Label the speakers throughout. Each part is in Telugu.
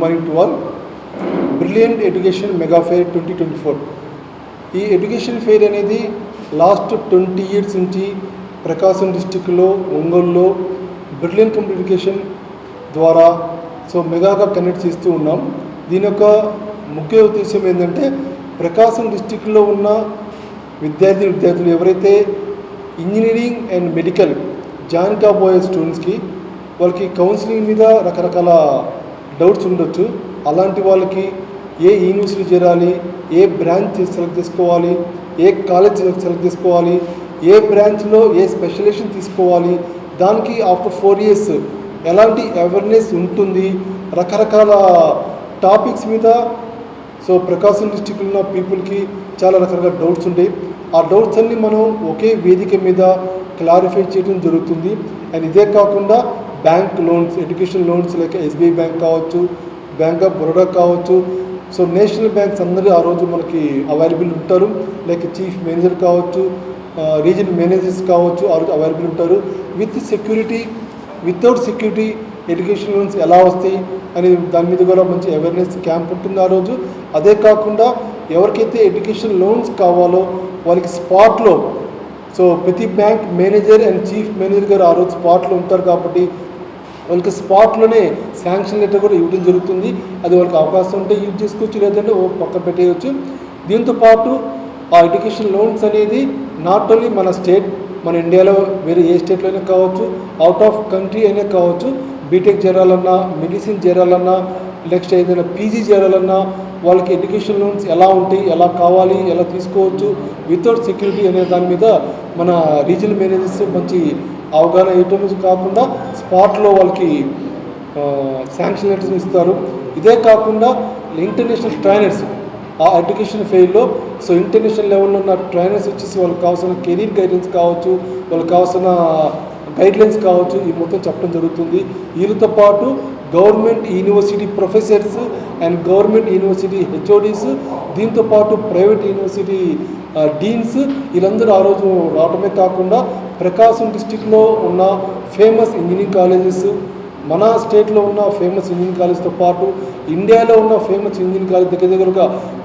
Speaker 1: Morning to all brilliant education mega fair twenty twenty four ఈ ఎడ్యుకేషన్ ఫెయిర్ అనేది లాస్ట్ ట్వంటీ ఇయర్స్ నుంచి ప్రకాశం డిస్టిక్లో ఒంగోలులో బ్రిలియంట్ కమ్యూనికేషన్ ద్వారా సో మెగాగా కనెక్ట్ చేస్తూ ఉన్నాం. దీని యొక్క ముఖ్య ఉద్దేశం ఏంటంటే ప్రకాశం డిస్టిక్లో ఉన్న విద్యార్థి విద్యార్థులు ఎవరైతే ఇంజనీరింగ్ అండ్ మెడికల్ జాయిన్ కాబోయే స్టూడెంట్స్కి వాళ్ళకి కౌన్సిలింగ్ మీద రకరకాల డౌట్స్ ఉండొచ్చు. అలాంటి వాళ్ళకి ఏ యూనివర్సిటీ చేరాలి ఏ బ్రాంచ్ సెలెక్ట్ చేసుకోవాలి ఏ కాలేజ్ సెలెక్ట్ చేసుకోవాలి ఏ బ్రాంచ్లో ఏ స్పెషలైజేషన్ తీసుకోవాలి దానికి ఆఫ్టర్ ఫోర్ ఇయర్స్ ఎలాంటి అవేర్నెస్ ఉంటుంది రకరకాల టాపిక్స్ మీద. సో ప్రకాశం డిస్టిక్లో ఉన్న పీపుల్కి చాలా రకరకాల డౌట్స్ ఉంటాయి. ఆ డౌట్స్ అన్ని మనం ఒకే వేదిక మీద క్లారిఫై చేయడం జరుగుతుంది. అండ్ ఇదే కాకుండా bank loans education loans like SBI bank కావచ్చు బ్యాంక్ ఆఫ్ బరోడా కావచ్చు. సో నేషనల్ బ్యాంక్స్ అందరూ ఆ రోజు మనకి అవైలబుల్ ఉంటారు. లైక్ చీఫ్ మేనేజర్ కావచ్చు రీజనల్ మేనేజర్స్ కావచ్చు ఆ రోజు అవైలబుల్ ఉంటారు. With security without security education loans ఎలా వస్తాయి అనే దాని మీద కూడా మంచి అవేర్నెస్ క్యాంప్ ఉంటుంది ఆ రోజు. అదే కాకుండా ఎవరికైతే ఎడ్యుకేషన్ లోన్స్ కావాలో వాళ్ళకి స్పాట్లో సో ప్రతి bank manager and chief manager గారు ఆ రోజు స్పాట్లో ఉంటారు కాబట్టి వాళ్ళకి స్పాట్లోనే శాంక్షన్ లెటర్ కూడా ఇవ్వడం జరుగుతుంది. అది వాళ్ళకి అవకాశం ఉంటే యూజ్ చేసుకోవచ్చు లేదంటే ఓ పక్కన పెట్టేయచ్చు. దీంతో పాటు ఆ ఎడ్యుకేషన్ లోన్స్ అనేది నాట్ ఓన్లీ మన స్టేట్ మన ఇండియాలో వేరే ఏ స్టేట్లోనే కావచ్చు అవుట్ ఆఫ్ కంట్రీ అయినా కావచ్చు బీటెక్ చేరాలన్నా మెడిసిన్ చేరాలన్నా నెక్స్ట్ ఏదైనా పీజీ చేరాలన్నా వాళ్ళకి ఎడ్యుకేషన్ లోన్స్ ఎలా ఉంటాయి ఎలా కావాలి ఎలా తీసుకోవచ్చు వితౌట్ సెక్యూరిటీ అనే దాని మీద మన రీజనల్ మేనేజర్స్ మంచి అవగాహన ఇవ్వటం కాకుండా స్పాట్లో వాళ్ళకి శాంక్షన్ లెటర్స్ ఇస్తారు. ఇదే కాకుండా ఇంటర్నేషనల్ ట్రైనర్స్ ఆ ఎడ్యుకేషన్ ఫెయిల్లో సో ఇంటర్నేషనల్ లెవెల్లో ఉన్న ట్రైనర్స్ వచ్చేసి వాళ్ళకి కావాల్సిన కెరీర్ గైడెన్స్ కావచ్చు వాళ్ళకి కావాల్సిన గైడ్లైన్స్ కావచ్చు ఈ మొత్తం చెప్పడం జరుగుతుంది. వీరితో పాటు government university professors and government university HODs దీంతో పాటు ప్రైవేట్ యూనివర్సిటీ డీన్స్ వీళ్ళందరూ ఆ రోజు రావడమే కాకుండా ప్రకాశం డిస్టిక్లో ఉన్న ఫేమస్ ఇంజనీరింగ్ కాలేజెస్ మన స్టేట్లో ఉన్న ఫేమస్ ఇంజనీరింగ్ కాలేజ్తో పాటు ఇండియాలో ఉన్న ఫేమస్ ఇంజనీరింగ్ కాలేజ్ దగ్గర దగ్గర ఒక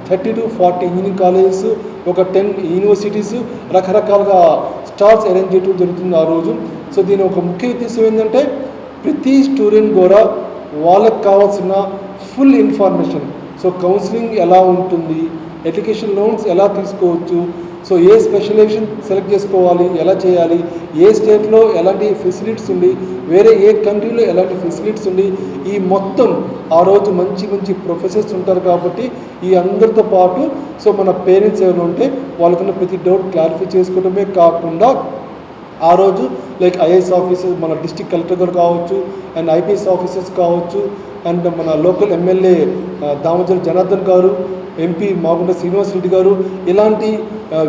Speaker 1: thirty to forty engineering colleges ఒక టెన్ యూనివర్సిటీస్ రకరకాలుగా స్టాల్స్ అరేంజ్ చేయడం జరుగుతుంది ఆ రోజు. సో దీని ఒక ముఖ్య ఉద్దేశం ఏంటంటే ప్రతి స్టూడెంట్ కూడా వాళ్ళకి కావాల్సిన ఫుల్ ఇన్ఫర్మేషన్ సో కౌన్సిలింగ్ ఎలా ఉంటుంది? ఎడ్యుకేషన్ లోన్స్ ఎలా తీసుకోవచ్చు? సో ఏ స్పెషలైజేషన్ సెలెక్ట్ చేసుకోవాలి? ఎలా చేయాలి? ఏ స్టేట్లో ఎలాంటి ఫెసిలిటీస్ ఉంది వేరే ఏ కంట్రీలో ఎలాంటి ఫెసిలిటీస్ ఉంది ఈ మొత్తం ఆ రోజు మంచి మంచి ప్రొఫెసర్స్ ఉంటారు కాబట్టి ఈ అందరితో పాటు సో మన పేరెంట్స్ ఏమైనా ఉంటే వాళ్ళకున్న ప్రతి డౌట్ క్లారిఫై చేసుకోవడమే కాకుండా ఆ రోజు లైక్ ఐఏఎస్ ఆఫీసర్స్ మన డిస్టిక్ కలెక్టర్ గారు కావచ్చు అండ్ ఐపీఎస్ ఆఫీసర్స్ కావచ్చు అండ్ మన లోకల్ ఎమ్మెల్యే దామోదర్ జనార్దన్ గారు ఎంపీ మాగుంట శ్రీనివాస్ రెడ్డి గారు ఇలాంటి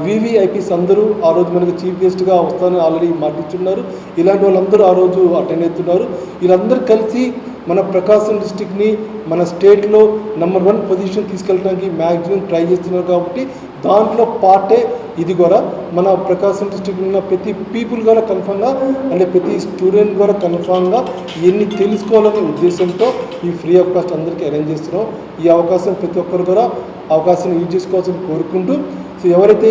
Speaker 1: వివిఐపీస్ అందరూ ఆ రోజు మనకి చీఫ్ గెస్ట్గా వస్తానని ఆల్రెడీ మాటిచ్చున్నారు. ఇలాంటి వాళ్ళందరూ ఆ రోజు అటెండ్ అవుతున్నారు. వీళ్ళందరూ కలిసి మన ప్రకాశం డిస్టిక్ని మన స్టేట్లో నెంబర్ వన్ పొజిషన్ తీసుకెళ్ళడానికి మ్యాక్సిమం ట్రై చేస్తున్నారు కాబట్టి దాంట్లో పార్టే ఇది కూడా మన ప్రకాశం డిస్టిక్ ఉన్న ప్రతి పీపుల్ కూడా కన్ఫామ్గా అంటే ప్రతి స్టూడెంట్ కూడా కన్ఫామ్గా ఇవన్నీ తెలుసుకోవాలనే ఉద్దేశంతో ఈ ఫ్రీ ఆఫ్ కాస్ట్ అందరికీ అరేంజ్ చేస్తున్నాం. ఈ అవకాశం ప్రతి ఒక్కరు కూడా అవకాశం యూజ్ చేసుకోవాల్సిన కోరుకుంటూ సో ఎవరైతే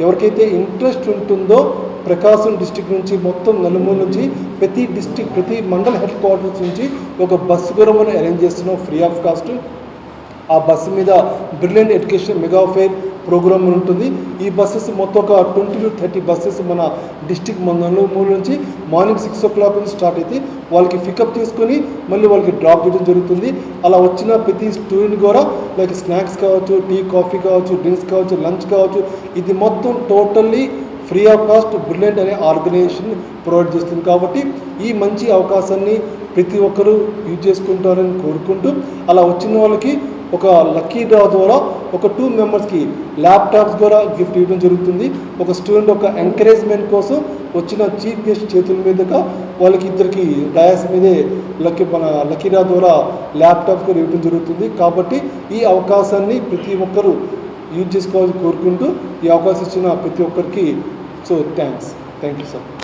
Speaker 1: ఎవరికైతే ఇంట్రెస్ట్ ఉంటుందో ప్రకాశం డిస్టిక్ నుంచి మొత్తం నలుమూల నుంచి ప్రతి డిస్టిక్ ప్రతి మండల హెడ్ క్వార్టర్స్ నుంచి ఒక బస్సు కూడా మనం అరేంజ్ చేస్తున్నాం ఫ్రీ ఆఫ్ కాస్ట్ ఆ బస్సు మీద brilliant education mega fair program ఉంటుంది. ఈ బస్సెస్ మొత్తం ఒక ట్వంటీ టు థర్టీ బస్సెస్ మన డిస్టిక్ మందంలో మూడు నుంచి మార్నింగ్ సిక్స్ ఓ క్లాక్ నుంచి స్టార్ట్ అయితే వాళ్ళకి పికప్ చేసుకొని మళ్ళీ వాళ్ళకి డ్రాప్ చేయడం జరుగుతుంది. అలా వచ్చిన ప్రతి స్టూడెంట్ కూడా లైక్ స్నాక్స్ కావచ్చు టీ కాఫీ కావచ్చు డ్రింక్స్ కావచ్చు లంచ్ కావచ్చు ఇది మొత్తం totally free of cost brilliant అనే ఆర్గనైజేషన్ ప్రొవైడ్ చేస్తుంది. కాబట్టి ఈ మంచి అవకాశాన్ని ప్రతి ఒక్కరూ యూజ్ చేసుకుంటారని కోరుకుంటూ అలా వచ్చిన వాళ్ళకి ఒక లక్కీ డ్రా ద్వారా ఒక టూ మెంబర్స్కి ల్యాప్టాప్స్ ద్వారా గిఫ్ట్ ఇవ్వడం జరుగుతుంది. ఒక స్టూడెంట్ ఒక ఎంకరేజ్మెంట్ కోసం వచ్చిన చీఫ్ గెస్ట్ చేతుల మీదుగా వాళ్ళకి ఇద్దరికి డయాస్ మీదే లక్కీ మన లక్కీరా ద్వారా ల్యాప్టాప్స్ కూడా ఇవ్వడం జరుగుతుంది. కాబట్టి ఈ అవకాశాన్ని ప్రతి ఒక్కరూ యూజ్ చేసుకోవాలని కోరుకుంటూ ఈ అవకాశం ఇచ్చిన ప్రతి ఒక్కరికి so thanks thank you sir